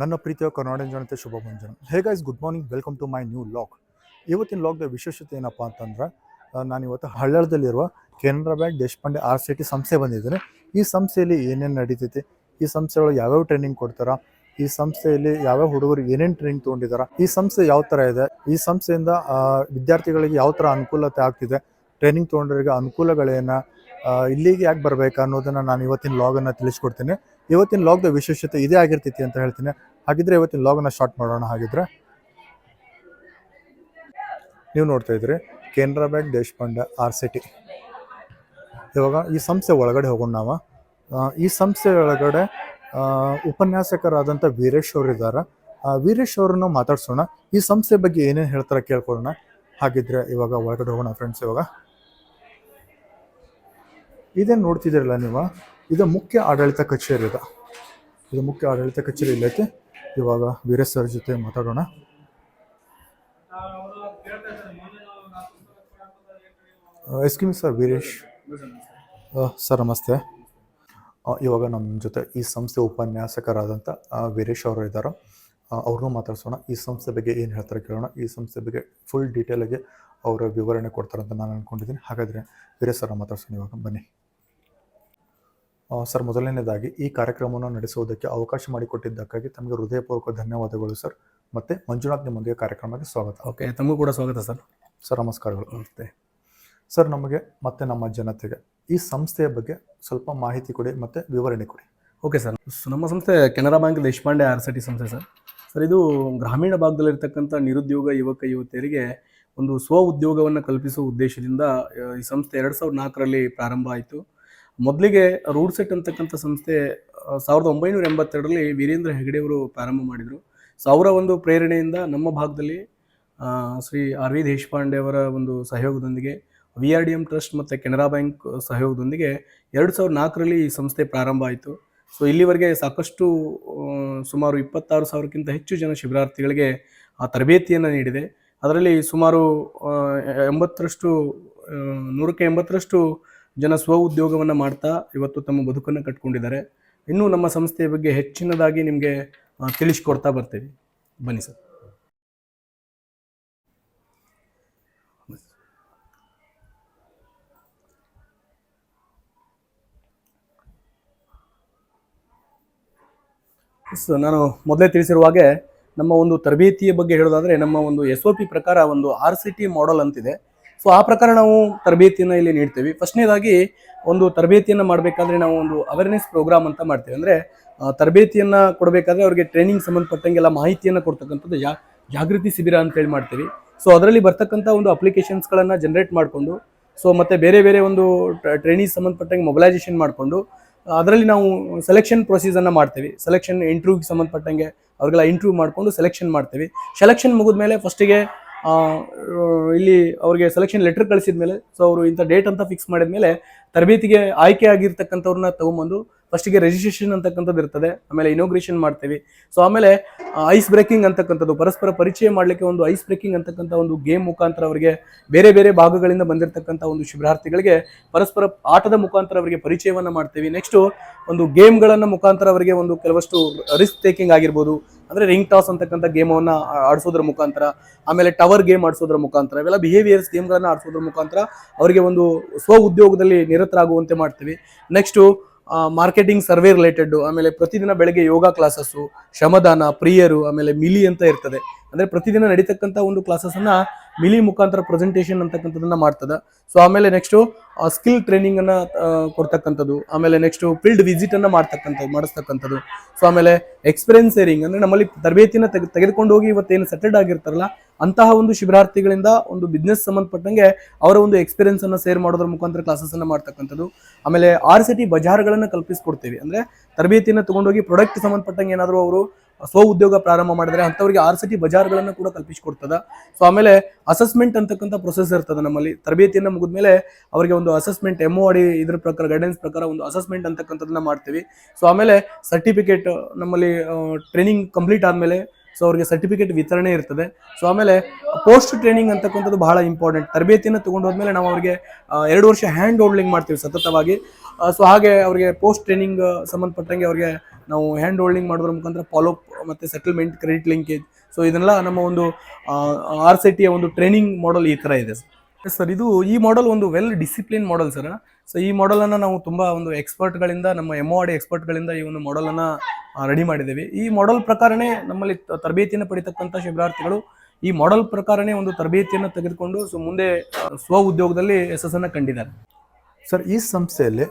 ನನ್ನ ಪ್ರೀತಿಯ ಕರ್ನಾಟಕ ಜನತೆ, ಶುಭ ಮುಂಜಾನೆ. Hey guys good morning welcome to my new vlog ಇವತ್ತಿನ ಲಾಕ್ದ ವಿಶೇಷತೆ ಏನಪ್ಪ ಅಂತಂದ್ರೆ ನಾನು ಇವತ್ತು ಹಳ್ಳದಲ್ಲಿರುವ Canara bank Deshpande R C T ಸಂಸ್ಥೆ ಬಂದಿದ್ದೇನೆ. ಈ ಸಂಸ್ಥೆಯಲ್ಲಿ ಏನೇನು ನಡೀತೈತೆ, ಈ ಸಂಸ್ಥೆಗಳು ಯಾವ್ಯಾವ ಟ್ರೈನಿಂಗ್ ಕೊಡ್ತಾರ, ಈ ಸಂಸ್ಥೆಯಲ್ಲಿ ಯಾವ್ಯಾವ ಹುಡುಗರು ಏನೇನು ಟ್ರೈನಿಂಗ್ ತೊಗೊಂಡಿದಾರ, ಈ ಸಂಸ್ಥೆ ಯಾವ ಥರ ಇದೆ, ಈ ಸಂಸ್ಥೆಯಿಂದ ವಿದ್ಯಾರ್ಥಿಗಳಿಗೆ ಯಾವ ಥರ ಅನುಕೂಲತೆ ಆಗ್ತಿದೆ ಟ್ರೈನಿಂಗ್ ತೊಗೊಂಡವರಿಗೆ ಅನುಕೂಲಗಳೇನ ಇಲ್ಲಿಗೆ ಯಾಕೆ ಬರಬೇಕು ಅನ್ನೋದನ್ನು ನಾನು ಇವತ್ತಿನ ಲಾಗನ್ನು ತಿಳಿಸ್ಕೊಡ್ತೀನಿ. ಇವತ್ತಿನ ಲಾಗ್ದ ವಿಶೇಷತೆ ಇದೇ ಆಗಿರ್ತೈತಿ ಅಂತ ಹೇಳ್ತೀನಿ. ಹಾಗಿದ್ರೆ ಇವತ್ತಿನ ಲಾಗನ್ನು ಸ್ಟಾರ್ಟ್ ಮಾಡೋಣ ಹಾಗಿದ್ರೆ. ನೀವು ನೋಡ್ತಾ ಇದ್ರಿ Canara bank Deshpande R C T ಇವಾಗ ಈ ಸಂಸ್ಥೆ ಒಳಗಡೆ ಹೋಗೋಣ ನಾವು. ಈ ಸಂಸ್ಥೆ ಒಳಗಡೆ ಉಪನ್ಯಾಸಕರಾದಂಥ ವೀರೇಶ್ ಅವರು ಇದ್ದಾರೆ. ವೀರೇಶ್ ಅವ್ರನ್ನ ಮಾತಾಡ್ಸೋಣ. ಈ ಸಂಸ್ಥೆ ಬಗ್ಗೆ ಏನೇನು ಹೇಳ್ತಾರೆ ಕೇಳ್ಕೊಳ್ಳೋಣ. ಹಾಗಿದ್ರೆ ಇವಾಗ ಒಳಗಡೆ ಹೋಗೋಣ ಫ್ರೆಂಡ್ಸ್ ಇವಾಗ. ಇದೇನು ನೋಡ್ತಿದ್ದೀರಲ್ಲ ನೀವು? ಇದು ಮುಖ್ಯ ಆಡಳಿತ ಕಚೇರಿ ಇದು. ಇದು ಮುಖ್ಯ ಆಡಳಿತ ಕಚೇರಿ ಇಲ್ಲೈತೆ ಇವಾಗ ವೀರೇಶ್ ಸರ್ ಜೊತೆ ಮಾತಾಡೋಣ. ಎಸ್ಕಿಮಿ ಸರ್ ವೀರೇಶ್. ಸರ್ ನಮಸ್ತೆ. ಇವಾಗ ನಮ್ಮ ಜೊತೆ ಈ ಸಂಸ್ಥೆ ಉಪನ್ಯಾಸಕರಾದಂಥ ವೀರೇಶ್ ಅವರು ಇದ್ದಾರೆ ಅವ್ರನ್ನೂ ಮಾತಾಡ್ಸೋಣ. ಈ ಸಂಸ್ಥೆ ಬಗ್ಗೆ ಏನು ಹೇಳ್ತಾರೆ ಕೇಳೋಣ. ಈ ಸಂಸ್ಥೆ ಬಗ್ಗೆ ಫುಲ್ ಡೀಟೇಲಾಗಿ ಅವರ ವಿವರಣೆ ಕೊಡ್ತಾರಂತ ನಾನು ಅಂದ್ಕೊಂಡಿದ್ದೀನಿ ಹಾಗಾದರೆ ವೀರೇಶ್ ಸರ್ ಮಾತಾಡ್ಸೋಣ ಇವಾಗ. ಬನ್ನಿ. ಸರ್ ಮೊದಲನೇದಾಗಿ ಈ ಕಾರ್ಯಕ್ರಮವನ್ನು ನಡೆಸುವುದಕ್ಕೆ ಅವಕಾಶ ಮಾಡಿಕೊಟ್ಟಿದ್ದಕ್ಕಾಗಿ ತಮಗೆ ಹೃದಯಪೂರ್ವಕ ಧನ್ಯವಾದಗಳು ಸರ್. ಮತ್ತೆ ಮಂಜುನಾಥ್ ನಿಮ್ಮೊಂದಿಗೆ ಕಾರ್ಯಕ್ರಮಕ್ಕೆ ಸ್ವಾಗತ. ಓಕೆ ತಮಗೂ ಕೂಡ ಸ್ವಾಗತ ಸರ್. ಸರ್ ನಮಸ್ಕಾರಗಳು. ನಮಸ್ತೆ ಸರ್ ನಮಗೆ ಮತ್ತೆ ನಮ್ಮ ಜನತೆಗೆ ಈ ಸಂಸ್ಥೆಯ ಬಗ್ಗೆ ಸ್ವಲ್ಪ ಮಾಹಿತಿ ಕೊಡಿ ಮತ್ತೆ ವಿವರಣೆ ಕೊಡಿ. Okay sir. ನಮ್ಮ ಸಂಸ್ಥೆ Canara bank Deshpande R C T ಸಂಸ್ಥೆ ಸರ್. ಸರ್ ಇದು ಗ್ರಾಮೀಣ ಭಾಗದಲ್ಲಿರ್ತಕ್ಕಂಥ ನಿರುದ್ಯೋಗ ಯುವಕ ಯುವತಿಯರಿಗೆ ಒಂದು ಸ್ವ ಉದ್ಯೋಗವನ್ನು ಕಲ್ಪಿಸುವ ಉದ್ದೇಶದಿಂದ ಈ ಸಂಸ್ಥೆ ಎರಡು ಸಾವಿರದ ನಾಲ್ಕರಲ್ಲಿ ಪ್ರಾರಂಭ ಆಯಿತು. ಮೊದಲಿಗೆ ರೂಡ್ ಸೆಟ್ ಅಂತಕ್ಕಂಥ ಸಂಸ್ಥೆ ಸಾವಿರದ ಒಂಬೈನೂರ ಎಂಬತ್ತೆರಡರಲ್ಲಿ ವೀರೇಂದ್ರ ಹೆಗಡೆಯವರು ಪ್ರಾರಂಭ ಮಾಡಿದರು. ಸೊ ಅವರ ಒಂದು ಪ್ರೇರಣೆಯಿಂದ ನಮ್ಮ ಭಾಗದಲ್ಲಿ ಶ್ರೀ ಆರ್ ವಿ ದೇಶಪಾಂಡೆ ಅವರ ಒಂದು ಸಹಯೋಗದೊಂದಿಗೆ V R D M trust ಮತ್ತು ಕೆನರಾ ಬ್ಯಾಂಕ್ ಸಹಯೋಗದೊಂದಿಗೆ ಎರಡು ಸಾವಿರದ ನಾಲ್ಕರಲ್ಲಿ ಈ ಸಂಸ್ಥೆ ಪ್ರಾರಂಭ ಆಯಿತು. ಸೊ ಇಲ್ಲಿವರೆಗೆ ಸಾಕಷ್ಟು ಸುಮಾರು ಇಪ್ಪತ್ತಾರು ಸಾವಿರಕ್ಕಿಂತ ಹೆಚ್ಚು ಜನ ಶಿಬಿರಾರ್ಥಿಗಳಿಗೆ ಆ ತರಬೇತಿಯನ್ನು ನೀಡಿದೆ. ಅದರಲ್ಲಿ ಸುಮಾರು ಎಂಬತ್ತರಷ್ಟು ನೂರಕ್ಕೆ ಎಂಬತ್ತರಷ್ಟು ಜನ ಸ್ವ ಉದ್ಯೋಗವನ್ನು ಮಾಡ್ತಾ ಇವತ್ತು ತಮ್ಮ ಬದುಕನ್ನು ಕಟ್ಕೊಂಡಿದ್ದಾರೆ. ಇನ್ನೂ ನಮ್ಮ ಸಂಸ್ಥೆಯ ಬಗ್ಗೆ ಹೆಚ್ಚಿನದಾಗಿ ನಿಮಗೆ ತಿಳಿಸ್ಕೊಡ್ತಾ ಬರ್ತೀವಿ. ಬನ್ನಿ ಸರ್. ಸೊ ನಾನು ಮೊದಲೇ ತಿಳಿಸಿರುವ ಹಾಗೆ ನಮ್ಮ ಒಂದು ತರಬೇತಿಯ ಬಗ್ಗೆ ಹೇಳೋದಾದರೆ ನಮ್ಮ ಒಂದು ಎಸ್ ಒ ಪಿ ಪ್ರಕಾರ ಒಂದು ಆರ್ ಸಿ ಟಿ ಮಾಡೆಲ್ ಅಂತಿದೆ. ಸೊ ಆ ಪ್ರಕಾರ ನಾವು ತರಬೇತಿಯನ್ನು ಇಲ್ಲಿ ನೀಡ್ತೀವಿ. ಫಸ್ಟ್ನೇದಾಗಿ ಒಂದು ತರಬೇತಿಯನ್ನು ಮಾಡಬೇಕಾದ್ರೆ ನಾವು ಒಂದು ಅವೇರ್ನೆಸ್ ಪ್ರೋಗ್ರಾಮ್ ಅಂತ ಮಾಡ್ತೇವೆ. ಅಂದರೆ ತರಬೇತಿಯನ್ನು ಕೊಡಬೇಕಾದ್ರೆ ಅವರಿಗೆ ಟ್ರೈನಿಂಗ್ ಸಂಬಂಧಪಟ್ಟಂಗೆಲ್ಲ ಮಾಹಿತಿಯನ್ನು ಕೊಡ್ತಕ್ಕಂಥದ್ದು ಜಾ, ಜಾಗೃತಿ ಶಿಬಿರ ಅಂತೇಳಿ ಮಾಡ್ತೀವಿ. ಸೊ ಅದರಲ್ಲಿ ಬರ್ತಕ್ಕಂಥ ಒಂದು ಅಪ್ಲಿಕೇಶನ್ಸ್ಗಳನ್ನು ಜನರೇಟ್ ಮಾಡಿಕೊಂಡು ಸೊ ಮತ್ತು ಬೇರೆ ಬೇರೆ ಒಂದು ಟ್ರೈನಿಂಗ್ ಸಂಬಂಧಪಟ್ಟಂಗೆ ಮೊಬಲೈಸೇಷನ್ ಮಾಡಿಕೊಂಡು, ಅದರಲ್ಲಿ ನಾವು ಸೆಲೆಕ್ಷನ್ ಪ್ರೊಸೀಜರ್ನ ಮಾಡ್ತೀವಿ. ಸೆಲೆಕ್ಷನ್ ಇಂಟರ್ವ್ಯೂಗೆ ಸಂಬಂಧಪಟ್ಟಂಗೆ ಅವ್ರಿಗೆಲ್ಲ ಇಂಟರ್ವ್ಯೂ ಮಾಡಿಕೊಂಡು ಸೆಲೆಕ್ಷನ್ ಮಾಡ್ತೀವಿ. ಸೆಲೆಕ್ಷನ್ ಮುಗಿದ್ಮೇಲೆ ಫಸ್ಟಿಗೆ ಇಲ್ಲಿ ಅವ್ರಿಗೆ ಸೆಲೆಕ್ಷನ್ ಲೆಟರ್ ಕಳಿಸಿದ ಮೇಲೆ ಸೊ ಅವರು ಇಂಥ ಡೇಟ್ ಅಂತ ಫಿಕ್ಸ್ ಮಾಡಿದ ಮೇಲೆ ತರಬೇತಿಗೆ ಆಯ್ಕೆ ಆಗಿರ್ತಕ್ಕಂಥವ್ರನ್ನ ತಗೊಂಬಂದು ಫಸ್ಟಿಗೆ ರಿಜಿಸ್ಟ್ರೇಷನ್ ಅಂತಕ್ಕಂಥದ್ದು ಇರ್ತದೆ, ಆಮೇಲೆ ಇನೋಗ್ರೇಷನ್ ಮಾಡ್ತೀವಿ. ಸೊ ಆಮೇಲೆ ಐಸ್ ಬ್ರೇಕಿಂಗ್ ಅಂತಕ್ಕಂಥದ್ದು, ಪರಸ್ಪರ ಪರಿಚಯ ಮಾಡಲಿಕ್ಕೆ ಒಂದು ಐಸ್ ಬ್ರೇಕಿಂಗ್ ಅಂತಕ್ಕಂಥ ಒಂದು ಗೇಮ್ ಮುಖಾಂತರ ಅವರಿಗೆ ಬೇರೆ ಬೇರೆ ಭಾಗಗಳಿಂದ ಬಂದಿರತಕ್ಕಂಥ ಒಂದು ಶಿಬಿರಾರ್ಥಿಗಳಿಗೆ ಪರಸ್ಪರ ಆಟದ ಮುಖಾಂತರ ಅವರಿಗೆ ಪರಿಚಯವನ್ನು ಮಾಡ್ತೀವಿ. ನೆಕ್ಸ್ಟು ಒಂದು ಗೇಮ್ಗಳನ್ನು ಮುಖಾಂತರ ಅವರಿಗೆ ಒಂದು ಕೆಲವಷ್ಟು ರಿಸ್ಕ್ ಟೇಕಿಂಗ್ ಆಗಿರ್ಬೋದು ಅಂದರೆ ರಿಂಗ್ ಟಾಸ್ ಅಂತಕ್ಕಂಥ ಗೇಮನ್ನು ಆಡಿಸೋದ್ರ ಮುಖಾಂತರ, ಆಮೇಲೆ ಟವರ್ ಗೇಮ್ ಆಡಿಸೋದ್ರ ಮುಖಾಂತರ, ಇವೆಲ್ಲ ಬಿಹೇವಿಯರ್ಸ್ ಗೇಮ್ಗಳನ್ನು ಆಡಿಸೋದ್ರ ಮುಖಾಂತರ ಅವರಿಗೆ ಒಂದು ಸ್ವ ಉದ್ಯೋಗದಲ್ಲಿ ನಿರತರಾಗುವಂತೆ ಮಾಡ್ತೀವಿ. ನೆಕ್ಸ್ಟು ಮಾರ್ಕೆಟಿಂಗ್ ಸರ್ವೆ ರಿಲೇಟೆಡ್ ಆಮೇಲೆ ಪ್ರತಿದಿನ ಬೆಳಗ್ಗೆ ಯೋಗ ಕ್ಲಾಸಸ್ಸು ಶ್ರಮದಾನ, ಪ್ರಿಯರು, ಆಮೇಲೆ ಮಿಲಿ ಅಂತ ಇರ್ತದೆ. ಅಂದರೆ ಪ್ರತಿದಿನ ನಡೀತಕ್ಕಂಥ ಒಂದು ಕ್ಲಾಸಸನ್ನು ಮಿಲಿ ಮುಖಾಂತರ ಪ್ರೆಸೆಂಟೇಷನ್ ಅಂತಕ್ಕಂಥದ್ದನ್ನ ಮಾಡ್ತದೆ. ಸೊ ಆಮೇಲೆ ನೆಕ್ಸ್ಟು ಸ್ಕಿಲ್ ಟ್ರೈನಿಂಗನ್ನು ಕೊಡ್ತಕ್ಕಂಥದ್ದು. ಆಮೇಲೆ ನೆಕ್ಸ್ಟು ಫೀಲ್ಡ್ ವಿಸಿಟನ್ನು ಮಾಡ್ತಕ್ಕಂಥದ್ದು ಮಾಡಿಸ್ತಕ್ಕಂಥದ್ದು. ಸೊ ಆಮೇಲೆ ಎಕ್ಸ್ಪೀರಿಯನ್ಸ್ ಸೇರಿಂಗ್ ಅಂದರೆ ನಮ್ಮಲ್ಲಿ ತರಬೇತಿನ ತೆಗೆ ತೆಗೆದುಕೊಂಡು ಹೋಗಿ ಇವತ್ತೇನು ಸೆಟಲ್ಡ್ ಆಗಿರ್ತಾರಲ್ಲ, ಅಂತಹ ಒಂದು ಶಿಬಿರಾರ್ಥಿಗಳಿಂದ ಒಂದು ಬಿಸ್ನೆಸ್ ಸಂಬಂಧಪಟ್ಟಂಗೆ ಅವರ ಒಂದು ಎಕ್ಸ್ಪೀರಿಯನ್ಸ್ ಅನ್ನು ಶೇರ್ ಮಾಡೋದ್ರ ಮುಖಾಂತರ ಕ್ಲಾಸಸ್ ಅನ್ನ ಮಾಡ್ತಕ್ಕಂಥದ್ದು. ಆಮೇಲೆ ಆರ್ ಸಿಟಿ ಬಜಾರ್ಗಳನ್ನು ಕಲ್ಪಿಸ್ಕೊಡ್ತೀವಿ. ಅಂದ್ರೆ ತರಬೇತಿಯನ್ನು ತಗೊಂಡೋಗಿ ಪ್ರೊಡಕ್ಟ್ ಸಂಬಂಧಪಟ್ಟಂಗೆ ಏನಾದರೂ ಅವರು ಸ್ವ ಉದ್ಯೋಗ ಪ್ರಾರಂಭ ಮಾಡಿದ್ರೆ ಅಂಥವ್ರಿಗೆ ಆರ್ ಸಿ ಟಿ ಬಜಾರ್ಗಳನ್ನು ಕೂಡ ಕಲ್ಪಿಸಿಕೊಡ್ತದ. ಸೊ ಆಮೇಲೆ ಅಸೆಸ್ಮೆಂಟ್ ಅಂತಕ್ಕಂಥ ಪ್ರೊಸೆಸ್ ಇರ್ತದೆ ನಮ್ಮಲ್ಲಿ. ತರಬೇತಿಯನ್ನು ಮುಗಿದ್ಮೇಲೆ ಅವರಿಗೆ ಒಂದು ಅಸೆಸ್ಮೆಂಟ್ ಎಂ ಅಡಿ ಇದ್ರ ಪ್ರಕಾರ ಗೈಡೆನ್ಸ್ ಪ್ರಕಾರ ಒಂದು ಅಸೆಸ್ಮೆಂಟ್ ಅಂತಕ್ಕಂಥದ್ದನ್ನ ಮಾಡ್ತೀವಿ. ಸೊ ಆಮೇಲೆ ಸರ್ಟಿಫಿಕೇಟ್ ನಮ್ಮಲ್ಲಿ ಟ್ರೈನಿಂಗ್ ಕಂಪ್ಲೀಟ್ ಆದಮೇಲೆ ಸೊ ಅವರಿಗೆ ಸರ್ಟಿಫಿಕೇಟ್ ವಿತರಣೆ ಇರ್ತದೆ. ಸೊ ಆಮೇಲೆ ಪೋಸ್ಟ್ ಟ್ರೈನಿಂಗ್ ಅಂತಕ್ಕಂಥದ್ದು ಬಹಳ ಇಂಪಾರ್ಟೆಂಟ್ ತರಬೇತಿಯನ್ನು ತಗೊಂಡು ಹೋದ್ಮೇಲೆ ನಾವು ಅವರಿಗೆ ಎರಡು ವರ್ಷ ಹ್ಯಾಂಡ್ ಹೋಲ್ಡಿಂಗ್ ಮಾಡ್ತೀವಿ ಸತತವಾಗಿ. ಸೊ ಹಾಗೆ ಅವರಿಗೆ ಪೋಸ್ಟ್ ಟ್ರೈನಿಂಗ್ ಸಂಬಂಧಪಟ್ಟಂಗೆ ಅವ್ರಿಗೆ ನಾವು ಹ್ಯಾಂಡ್ ಹೋಲ್ಡಿಂಗ್ ಮಾಡೋದ್ರ ಮುಖಾಂತರ ಫಾಲೋ ಮತ್ತು ಸೆಟಲ್ಮೆಂಟ್ ಕ್ರೆಡಿಟ್ ಲಿಂಕೇಜ್ ಸೊ ಇದನ್ನೆಲ್ಲ ನಮ್ಮ ಒಂದು ಆರ್ ಸಿ ಟಿಯ ಒಂದು ಟ್ರೈನಿಂಗ್ ಮಾಡಲ್ ಈ ಥರ ಇದೆ ಸರ್. ಸರ್ ಇದು ಈ ಮಾಡೆಲ್ ಒಂದು well discipline model sir. So ಈ ಮಾಡೆಲನ್ನು ನಾವು ತುಂಬ ಒಂದು ಎಕ್ಸ್ಪರ್ಟ್ಗಳಿಂದ ನಮ್ಮ ಎಂ ಆರ್ ಡಿ ಎಕ್ಸ್ಪರ್ಟ್ಗಳಿಂದ ಈ ಒಂದು ಮಾಡೆಲನ್ನು ರೆಡಿ ಮಾಡಿದ್ದೇವೆ. ಈ ಮಾಡೆಲ್ ಪ್ರಕಾರನೇ ನಮ್ಮಲ್ಲಿ ತರಬೇತಿಯನ್ನು ಪಡಿತಕ್ಕಂಥ ಶಿಬಿರಾರ್ಥಿಗಳು ಈ ಮಾಡೆಲ್ ಪ್ರಕಾರನೇ ಒಂದು ತರಬೇತಿಯನ್ನು ತೆಗೆದುಕೊಂಡು ಸೊ ಮುಂದೆ ಸ್ವ ಉದ್ಯೋಗದಲ್ಲಿ ಯಶಸ್ಸನ್ನು ಕಂಡಿದ್ದಾರೆ. ಸರ್ ಈ ಸಂಸ್ಥೆಯಲ್ಲಿ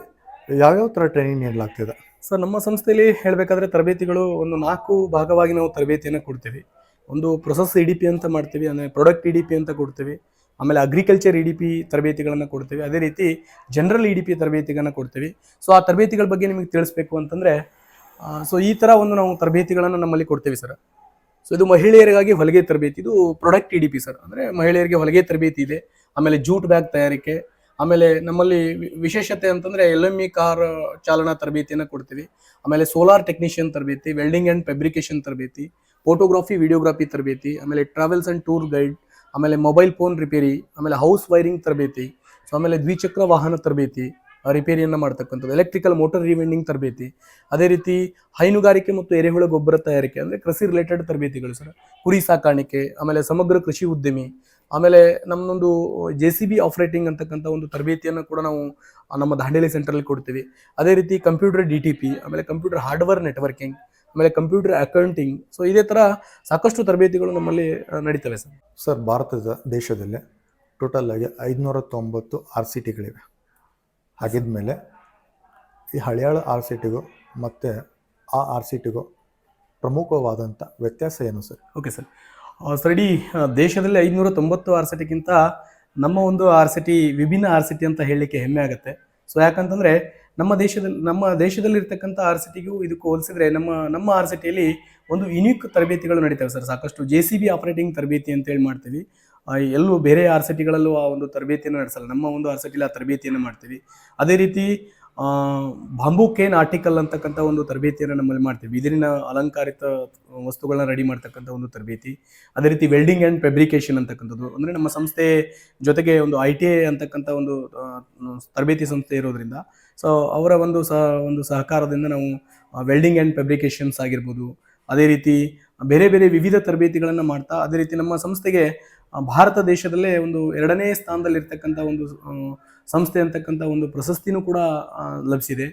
ಯಾವ್ಯಾವ ಥರ ಟ್ರೈನಿಂಗ್ ನೀಡಲಾಗ್ತಿದೆ? ಸರ್ ನಮ್ಮ ಸಂಸ್ಥೆಯಲ್ಲಿ ಹೇಳಬೇಕಾದ್ರೆ ತರಬೇತಿಗಳು ಒಂದು ನಾಲ್ಕು ಭಾಗವಾಗಿ ನಾವು ತರಬೇತಿಯನ್ನು ಕೊಡ್ತೀವಿ. ಒಂದು ಪ್ರೊಸೆಸ್ ಇ ಡಿ ಪಿ ಅಂತ ಮಾಡ್ತೀವಿ, ಅಂದರೆ ಪ್ರಾಡಕ್ಟ್ ಇ ಡಿ ಪಿ ಅಂತ ಕೊಡ್ತೀವಿ, ಆಮೇಲೆ ಅಗ್ರಿಕಲ್ಚರ್ ಇ ಡಿ ಪಿ ತರಬೇತಿಗಳನ್ನು ಕೊಡ್ತೀವಿ, ಅದೇ ರೀತಿ ಜನರಲ್ ಇ ಡಿ ಪಿ ತರಬೇತಿಗಳನ್ನು ಕೊಡ್ತೀವಿ. ಸೊ ಆ ತರಬೇತಿಗಳ ಬಗ್ಗೆ ನಿಮಗೆ ತಿಳಿಸ್ಬೇಕು ಅಂತಂದರೆ ಸೊ ಈ ಥರ ಒಂದು ನಾವು ತರಬೇತಿಗಳನ್ನು ನಮ್ಮಲ್ಲಿ ಕೊಡ್ತೀವಿ ಸರ್ ಸೊ ಇದು ಮಹಿಳೆಯರಿಗಾಗಿ ಹೊಲಿಗೆ ತರಬೇತಿ, ಇದು product E D P sir ಅಂದರೆ ಮಹಿಳೆಯರಿಗೆ ಹೊಲಿಗೆ ತರಬೇತಿ ಇದೆ, ಆಮೇಲೆ ಜೂಟ್ ಬ್ಯಾಗ್ ತಯಾರಿಕೆ ಆಮೇಲೆ ನಮ್ಮಲ್ಲಿ ವಿಶೇಷತೆ ಅಂತಂದ್ರೆ ಎಲ್ ಎಂ ಇ ಕಾರ್ ಚಾಲನಾ ತರಬೇತಿಯನ್ನು ಕೊಡ್ತೀವಿ. ಆಮೇಲೆ ಸೋಲಾರ್ ಟೆಕ್ನಿಷಿಯನ್ ತರಬೇತಿ ವೆಲ್ಡಿಂಗ್ ಆ್ಯಂಡ್ ಫೆಬ್ರಿಕೇಶನ್ ತರಬೇತಿ ಫೋಟೋಗ್ರಾಫಿ ವಿಡಿಯೋಗ್ರಾಫಿ ತರಬೇತಿ, ಆಮೇಲೆ ಟ್ರಾವೆಲ್ಸ್ ಆ್ಯಂಡ್ ಟೂರ್ ಗೈಡ್ ಆಮೇಲೆ ಮೊಬೈಲ್ ಫೋನ್ ರಿಪೇರಿ ಆಮೇಲೆ ಹೌಸ್ ವೈರಿಂಗ್ ತರಬೇತಿ ಸೊ ಆಮೇಲೆ ದ್ವಿಚಕ್ರ ವಾಹನ ತರಬೇತಿ ರಿಪೇರಿಯನ್ನು ಮಾಡ್ತಕ್ಕಂಥದ್ದು. ಎಲೆಕ್ಟ್ರಿಕಲ್ ಮೋಟರ್ ರಿವೆಂಡಿಂಗ್ ತರಬೇತಿ. ಅದೇ ರೀತಿ ಹೈನುಗಾರಿಕೆ ಮತ್ತು ಎರೆಹುಳ ಗೊಬ್ಬರ ತಯಾರಿಕೆ ಅಂದರೆ ಕೃಷಿ ರಿಲೇಟೆಡ್ ತರಬೇತಿಗಳು ಸರ್. ಕುರಿ ಸಾಕಾಣಿಕೆ, ಆಮೇಲೆ ಸಮಗ್ರ ಕೃಷಿ ಉದ್ಯಮಿ ಆಮೇಲೆ ನಮ್ಮದೊಂದು ಜೆ ಸಿ ಬಿ ಆಪರೇಟಿಂಗ್ ಅಂತಕ್ಕಂಥ ಒಂದು ತರಬೇತಿಯನ್ನು ಕೂಡ ನಾವು ನಮ್ಮ ದಾಂಡೇಲಿ ಸೆಂಟ್ರಲ್ಲಿ ಕೊಡ್ತೀವಿ. ಅದೇ ರೀತಿ ಕಂಪ್ಯೂಟರ್ ಡಿ ಟಿ ಪಿ ಆಮೇಲೆ ಕಂಪ್ಯೂಟರ್ ಹಾರ್ಡ್ವೇರ್ ನೆಟ್ವರ್ಕಿಂಗ್ ಆಮೇಲೆ ಕಂಪ್ಯೂಟರ್ ಅಕೌಂಟಿಂಗ್ ಸೊ ಇದೇ ಥರ ಸಾಕಷ್ಟು ತರಬೇತಿಗಳು ನಮ್ಮಲ್ಲಿ ನಡೀತವೆ ಸರ್. ಸರ್ ಭಾರತದ ದೇಶದಲ್ಲೇ ಟೋಟಲ್ ಆಗಿ ಐದುನೂರ ತೊಂಬತ್ತು ಆರ್ ಸಿ ಟಿಗಳಿವೆ ಹಾಗಿದ್ಮೇಲೆ ಈ ಹಳೆಯಾಳ ಆರ್ ಸಿ ಟಿಗೂ ಮತ್ತು ಆ ಆರ್ ಸಿ ಟಿಗೂ ಪ್ರಮುಖವಾದಂಥ ವ್ಯತ್ಯಾಸ ಏನು ಸರ್? ಓಕೆ ಸರ್ ಸರ್ ಇಡೀ ಆ, ದೇಶದಲ್ಲಿ ಐದುನೂರ ತೊಂಬತ್ತು ಆರ್ ಸಿಟಿಗಿಂತ ನಮ್ಮ ಒಂದು ಆರ್ ಸಿಟಿ ವಿಭಿನ್ನ ಆರ್ ಸಿಟಿ ಅಂತ ಹೇಳಲಿಕ್ಕೆ ಹೆಮ್ಮೆ ಆಗುತ್ತೆ. ಸೊ ಯಾಕಂತಂದರೆ ನಮ್ಮ ದೇಶದಲ್ಲಿ ನಮ್ಮ ದೇಶದಲ್ಲಿ ಇರ್ತಕ್ಕಂಥ ಆರ್ ಸಿಟಿಗೂ ಇದಕ್ಕೂ ಹೋಲಿಸಿದ್ರೆ ನಮ್ಮ ನಮ್ಮ ಆರ್ ಸಿಟಿಯಲ್ಲಿ ಒಂದು ಯುನೀಕ್ ತರಬೇತಿಗಳು ನಡೀತವೆ ಸರ್. ಸಾಕಷ್ಟು ಜೆ ಸಿ ಬಿ ಆಪರೇಟಿಂಗ್ ತರಬೇತಿ ಅಂತೇಳಿ ಮಾಡ್ತೀವಿ. ಎಲ್ಲೂ ಬೇರೆ ಆರ್ ಸಿಟಿಗಳಲ್ಲೂ ಆ ಒಂದು ತರಬೇತಿಯನ್ನು ನಡೆಸಲ್ಲ. ನಮ್ಮ ಒಂದು ಆರ್ ಸಿಟಿಲಿ ಆ ತರಬೇತಿಯನ್ನು ಮಾಡ್ತೀವಿ. ಅದೇ ರೀತಿ ಬಾಂಬು ಕೇನ್ ಆರ್ಟಿಕಲ್ ಅಂತಕ್ಕಂಥ ಒಂದು ತರಬೇತಿಯನ್ನು ನಮ್ಮಲ್ಲಿ ಮಾಡ್ತೀವಿ. ಬಿದಿರಿನ ಅಲಂಕಾರಿತ ವಸ್ತುಗಳನ್ನ ರೆಡಿ ಮಾಡ್ತಕ್ಕಂಥ ಒಂದು ತರಬೇತಿ. ಅದೇ ರೀತಿ ವೆಲ್ಡಿಂಗ್ ಆ್ಯಂಡ್ ಫೆಬ್ರಿಕೇಶನ್ ಅಂತಕ್ಕಂಥದ್ದು. ಅಂದರೆ ನಮ್ಮ ಸಂಸ್ಥೆ ಜೊತೆಗೆ ಒಂದು ಐ ಟಿ ಐ ಅಂತಕ್ಕಂಥ ಒಂದು ತರಬೇತಿ ಸಂಸ್ಥೆ ಇರೋದ್ರಿಂದ ಸೊ ಅವರ ಒಂದು ಸಹ, ಒಂದು ಸಹಕಾರದಿಂದ ನಾವು ವೆಲ್ಡಿಂಗ್ ಆ್ಯಂಡ್ ಫೆಬ್ರಿಕೇಶನ್ಸ್ ಆಗಿರ್ಬೋದು. ಅದೇ ರೀತಿ ಬೇರೆ ಬೇರೆ ವಿವಿಧ ತರಬೇತಿಗಳನ್ನು ಮಾಡ್ತಾ, ಅದೇ ರೀತಿ ನಮ್ಮ ಸಂಸ್ಥೆಗೆ ಭಾರತ ದೇಶದಲ್ಲೇ ಒಂದು ಎರಡನೇ ಸ್ಥಾನದಲ್ಲಿರ್ತಕ್ಕಂಥ ಒಂದು ಸಂಸ್ಥೆ ಅಂತಕ್ಕಂಥ ಒಂದು ಪ್ರಶಸ್ತಿನೂ ಕೂಡ ಲಭಿಸಿದೆ.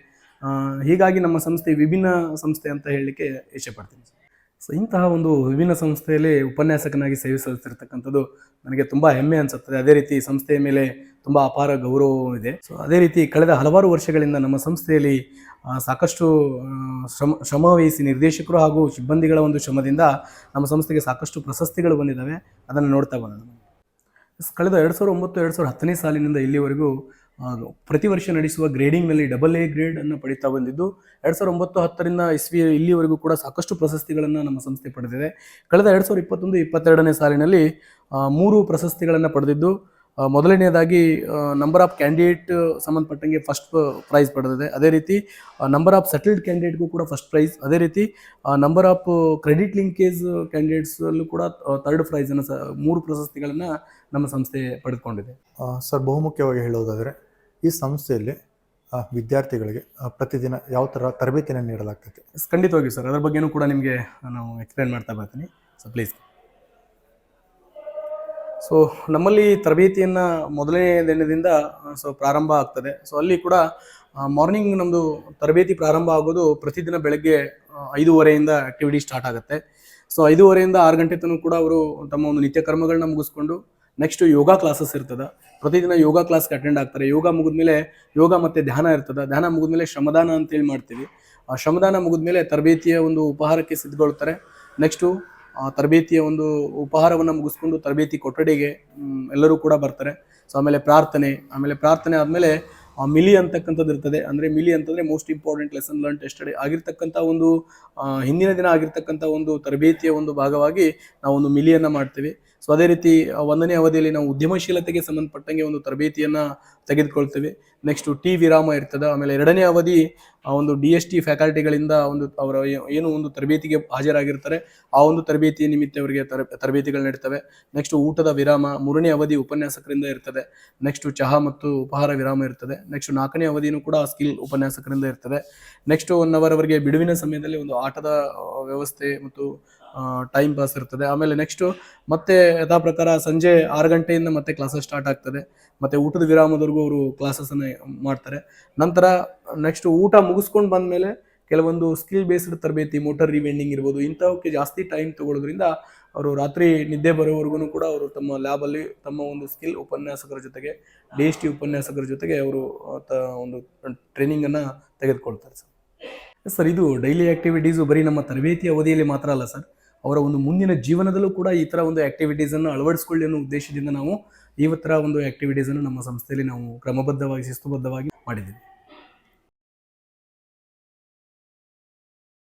ಹೀಗಾಗಿ ನಮ್ಮ ಸಂಸ್ಥೆ ವಿಭಿನ್ನ ಸಂಸ್ಥೆ ಅಂತ ಹೇಳಲಿಕ್ಕೆ ಇಷ್ಟಪಡ್ತೀನಿ ಸೊ ಇಂತಹ ಒಂದು ವಿಭಿನ್ನ ಸಂಸ್ಥೆಯಲ್ಲಿ ಉಪನ್ಯಾಸಕನಾಗಿ ಸೇವೆ ಸಲ್ಲಿಸಿರ್ತಕ್ಕಂಥದ್ದು ನನಗೆ ತುಂಬ ಹೆಮ್ಮೆ ಅನಿಸುತ್ತದೆ. ಅದೇ ರೀತಿ ಸಂಸ್ಥೆಯ ಮೇಲೆ ತುಂಬ ಅಪಾರ ಗೌರವವೂ ಇದೆ. ಸೊ ಅದೇ ರೀತಿ ಕಳೆದ ಹಲವಾರು ವರ್ಷಗಳಿಂದ ನಮ್ಮ ಸಂಸ್ಥೆಯಲ್ಲಿ ಸಾಕಷ್ಟು ಶ್ರಮ ಶ್ರಮವಹಿಸಿ ನಿರ್ದೇಶಕರು ಹಾಗೂ ಸಿಬ್ಬಂದಿಗಳ ಒಂದು ಶ್ರಮದಿಂದ ನಮ್ಮ ಸಂಸ್ಥೆಗೆ ಸಾಕಷ್ಟು ಪ್ರಶಸ್ತಿಗಳು ಬಂದಿದ್ದಾವೆ. ಅದನ್ನು ನೋಡ್ತಾ ಬಂದ ಕಳೆದ ಎರಡು ಸಾವಿರದ ಒಂಬತ್ತು, ಎರಡು ಸಾವಿರದ ಹತ್ತನೇ ಸಾಲಿನಿಂದ ಇಲ್ಲಿವರೆಗೂ ಪ್ರತಿ ವರ್ಷ ನಡೆಸುವ ಗ್ರೇಡಿಂಗ್ನಲ್ಲಿ ಡಬಲ್ ಎ ಗ್ರೇಡ್ ಅನ್ನು ಪಡಿತಾ ಬಂದಿದ್ದು, ಎರಡು ಸಾವಿರದ ಒಂಬತ್ತು, ಹತ್ತರಿಂದ ಇಸ್ವಿ, ಇಲ್ಲಿವರೆಗೂ ಕೂಡ ಸಾಕಷ್ಟು ಪ್ರಶಸ್ತಿಗಳನ್ನು ನಮ್ಮ ಸಂಸ್ಥೆ ಪಡೆದಿದೆ. ಕಳೆದ ಎರಡು ಸಾವಿರದ ಇಪ್ಪತ್ತೊಂದು, ಇಪ್ಪತ್ತೆರಡನೇ ಸಾಲಿನಲ್ಲಿ ಮೂರು ಪ್ರಶಸ್ತಿಗಳನ್ನು ಪಡೆದಿದ್ದು ಮೊದಲನೆಯದಾಗಿ ನಂಬರ್ ಆಫ್ ಕ್ಯಾಂಡಿಡೇಟ್ ಸಂಬಂಧಪಟ್ಟಂಗೆ ಫಸ್ಟ್ ಪ್ರೈಸ್ ಪಡೆದಿದೆ. ಅದೇ ರೀತಿ ನಂಬರ್ ಆಫ್ ಸೆಟಲ್ಡ್ ಕ್ಯಾಂಡಿಡೇಟ್ಗೂ ಕೂಡ ಫಸ್ಟ್ ಪ್ರೈಸ್ ಅದೇ ರೀತಿ ನಂಬರ್ ಆಫ್ ಕ್ರೆಡಿಟ್ ಲಿಂಕೇಜ್ ಕ್ಯಾಂಡಿಡೇಟ್ಸಲ್ಲೂ ಕೂಡ ಥರ್ಡ್ ಪ್ರೈಸನ್ನು ಸ, ಮೂರು ಪ್ರಶಸ್ತಿಗಳನ್ನು ನಮ್ಮ ಸಂಸ್ಥೆ ಪಡೆದುಕೊಂಡಿದೆ. ಸರ್ ಬಹುಮುಖ್ಯವಾಗಿ ಹೇಳೋದಾದರೆ ಈ ಸಂಸ್ಥೆಯಲ್ಲಿ ವಿದ್ಯಾರ್ಥಿಗಳಿಗೆ ಪ್ರತಿದಿನ ಯಾವ ಥರ ತರಬೇತಿಯನ್ನು ನೀಡಲಾಗ್ತದೆ ಖಂಡಿತವಾಗಿ ಸರ್. ಅದರ ಬಗ್ಗೆನೂ ಕೂಡ ನಿಮಗೆ ನಾನು ಎಕ್ಸ್ಪ್ಲೇನ್ ಮಾಡ್ತಾ ಬರ್ತೀನಿ. ಸೊ ಪ್ಲೀಸ್ ಸೊ ನಮ್ಮಲ್ಲಿ ತರಬೇತಿಯನ್ನು ಮೊದಲನೇ ದಿನದಿಂದ ಸೊ ಪ್ರಾರಂಭ ಆಗ್ತದೆ. ಸೊ ಅಲ್ಲಿ ಕೂಡ ಮಾರ್ನಿಂಗ್ ನಮ್ಮದು ತರಬೇತಿ ಪ್ರಾರಂಭ ಆಗೋದು ಪ್ರತಿದಿನ ಬೆಳಗ್ಗೆ ಐದೂವರೆಯಿಂದ ಆಕ್ಟಿವಿಟಿ ಸ್ಟಾರ್ಟ್ ಆಗುತ್ತೆ. ಸೊ ಐದೂವರೆಯಿಂದ ಆರು ಗಂಟೆ ತನಕ ಕೂಡ ಅವರು ತಮ್ಮ ಒಂದು ನಿತ್ಯ ಕರ್ಮಗಳನ್ನ ಮುಗಿಸ್ಕೊಂಡು ನೆಕ್ಸ್ಟ್ ಯೋಗ ಕ್ಲಾಸಸ್ ಇರ್ತದೆ. ಪ್ರತಿದಿನ ಯೋಗ ಕ್ಲಾಸ್ಗೆ ಅಟೆಂಡ್ ಆಗ್ತಾರೆ. ಯೋಗ ಮುಗಿದ್ಮೇಲೆ ಯೋಗ ಮತ್ತು ಧ್ಯಾನ ಇರ್ತದೆ. ಧ್ಯಾನ ಮುಗಿದ್ಮೇಲೆ ಶ್ರಮದಾನ ಅಂತೇಳಿ ಮಾಡ್ತೀವಿ. ಆ ಶ್ರಮದಾನ ಮುಗಿದ್ಮೇಲೆ ತರಬೇತಿಯ ಒಂದು ಉಪಹಾರಕ್ಕೆ ಸಿದ್ಧಗೊಳ್ತಾರೆ. ನೆಕ್ಸ್ಟು ತರಬೇತಿಯ ಒಂದು ಉಪಹಾರವನ್ನು ಮುಗಿಸ್ಕೊಂಡು ತರಬೇತಿ ಕೊಠಡಿಗೆ ಎಲ್ಲರೂ ಕೂಡ ಬರ್ತಾರೆ. ಸೊ ಆಮೇಲೆ ಪ್ರಾರ್ಥನೆ ಆಮೇಲೆ ಪ್ರಾರ್ಥನೆ ಆದಮೇಲೆ ಮಿಲಿ ಅಂತಕ್ಕಂಥದ್ದು ಇರ್ತದೆ. ಅಂದರೆ ಮಿಲಿ ಅಂತಂದರೆ ಮೋಸ್ಟ್ ಇಂಪಾರ್ಟೆಂಟ್ ಲೆಸನ್ ಲರ್ನ್ ಟೆಸ್ಟಡಿ ಆಗಿರ್ತಕ್ಕಂಥ ಒಂದು ಹಿಂದಿನ ದಿನ ಆಗಿರ್ತಕ್ಕಂಥ ಒಂದು ತರಬೇತಿಯ ಒಂದು ಭಾಗವಾಗಿ ನಾವು ಒಂದು ಮಿಲಿಯನ್ನು ಮಾಡ್ತೀವಿ. ಸೊ ಅದೇ ರೀತಿ ಒಂದನೇ ಅವಧಿಯಲ್ಲಿ ನಾವು ಉದ್ಯಮಶೀಲತೆಗೆ ಸಂಬಂಧಪಟ್ಟಂಗೆ ಒಂದು ತರಬೇತಿಯನ್ನು ತೆಗೆದುಕೊಳ್ತೇವೆ. ನೆಕ್ಸ್ಟ್ ಟಿ ವಿರಾಮ ಇರ್ತದೆ, ಆಮೇಲೆ ಎರಡನೇ ಅವಧಿ ಒಂದು ಡಿ ಎಸ್ ಟಿ ಫ್ಯಾಕಲ್ಟಿಗಳಿಂದ ಒಂದು ಅವರ ಏನು ಒಂದು ತರಬೇತಿಗೆ ಹಾಜರಾಗಿರ್ತಾರೆ, ಆ ಒಂದು ತರಬೇತಿಯ ನಿಮಿತ್ತ ಅವರಿಗೆ ತರ, ತರಬೇತಿಗಳು ನಡೀತವೆ. ನೆಕ್ಸ್ಟ್ ಊಟದ ವಿರಾಮ, ಮೂರನೇ ಅವಧಿ ಉಪನ್ಯಾಸಕರಿಂದ ಇರ್ತದೆ. ನೆಕ್ಸ್ಟ್ ಚಹಾ ಮತ್ತು ಉಪಹಾರ ವಿರಾಮ ಇರ್ತದೆ. ನೆಕ್ಸ್ಟ್ ನಾಲ್ಕನೇ ಅವಧಿನೂ ಕೂಡ ಸ್ಕಿಲ್ ಉಪನ್ಯಾಸಕರಿಂದ ಇರ್ತದೆ. ನೆಕ್ಸ್ಟ್ ಒನ್ ಅವರ್ ಅವರಿಗೆ ಬಿಡುವಿನ ಸಮಯದಲ್ಲಿ ಒಂದು ಆಟದ ವ್ಯವಸ್ಥೆ ಮತ್ತು ಟೈಮ್ ಪಾಸ್ ಇರ್ತದೆ. ಆಮೇಲೆ ನೆಕ್ಸ್ಟ್ ಮತ್ತೆ ಯಥಾ ಪ್ರಕಾರ ಸಂಜೆ ಆರು ಗಂಟೆಯಿಂದ ಮತ್ತೆ ಕ್ಲಾಸಸ್ ಸ್ಟಾರ್ಟ್ ಆಗ್ತದೆ. ಮತ್ತೆ ಊಟದ ವಿರಾಮದವರೆಗೂ ಅವರು ಕ್ಲಾಸಸ್ ಅನ್ನ ಮಾಡ್ತಾರೆ. ನಂತರ ನೆಕ್ಸ್ಟ್ ಊಟ ಮುಗಿಸ್ಕೊಂಡು ಬಂದ್ಮೇಲೆ ಕೆಲವೊಂದು ಸ್ಕಿಲ್ ಬೇಸ್ಡ್ ತರಬೇತಿ ಮೋಟರ್ ರಿವೆಂಡಿಂಗ್ ಇರ್ಬೋದು ಇಂಥವಕ್ಕೆ ಜಾಸ್ತಿ ಟೈಮ್ ತಗೊಳ್ಳೋದ್ರಿಂದ ಅವರು ರಾತ್ರಿ ನಿದ್ದೆ ಬರೋವರೆಗೂ ಕೂಡ ಅವರು ತಮ್ಮ ಲ್ಯಾಬಲ್ಲಿ ತಮ್ಮ ಒಂದು ಸ್ಕಿಲ್ ಉಪನ್ಯಾಸಕರ ಜೊತೆಗೆ ಡಿ ಎಸ್ ಟಿ ಉಪನ್ಯಾಸಕರ ಜೊತೆಗೆ ಅವರು ತ- ಒಂದು ಟ್ರೈನಿಂಗನ್ನು ತೆಗೆದುಕೊಳ್ತಾರೆ ಸರ್. ಸರ್, ಇದು ಡೈಲಿ ಆ್ಯಕ್ಟಿವಿಟೀಸು ಬರೀ ನಮ್ಮ ತರಬೇತಿ ಅವಧಿಯಲ್ಲಿ ಮಾತ್ರ ಅಲ್ಲ ಸರ್. ಅವರ ಒಂದು ಮುಂದಿನ ಜೀವನದಲ್ಲೂ ಕೂಡ ಈ ಥರ ಒಂದು ಆಕ್ಟಿವಿಟೀಸನ್ನು ಅಳವಡಿಸ್ಕೊಳ್ಳಿ ಅನ್ನೋ ಉದ್ದೇಶದಿಂದ ನಾವು ಈ ಥರ ಒಂದು ಆಕ್ಟಿವಿಟೀಸನ್ನು ನಮ್ಮ ಸಂಸ್ಥೆಯಲ್ಲಿ ನಾವು ಕ್ರಮಬದ್ಧವಾಗಿ, ಶಿಸ್ತುಬದ್ಧವಾಗಿ ಮಾಡಿದ್ದೀವಿ.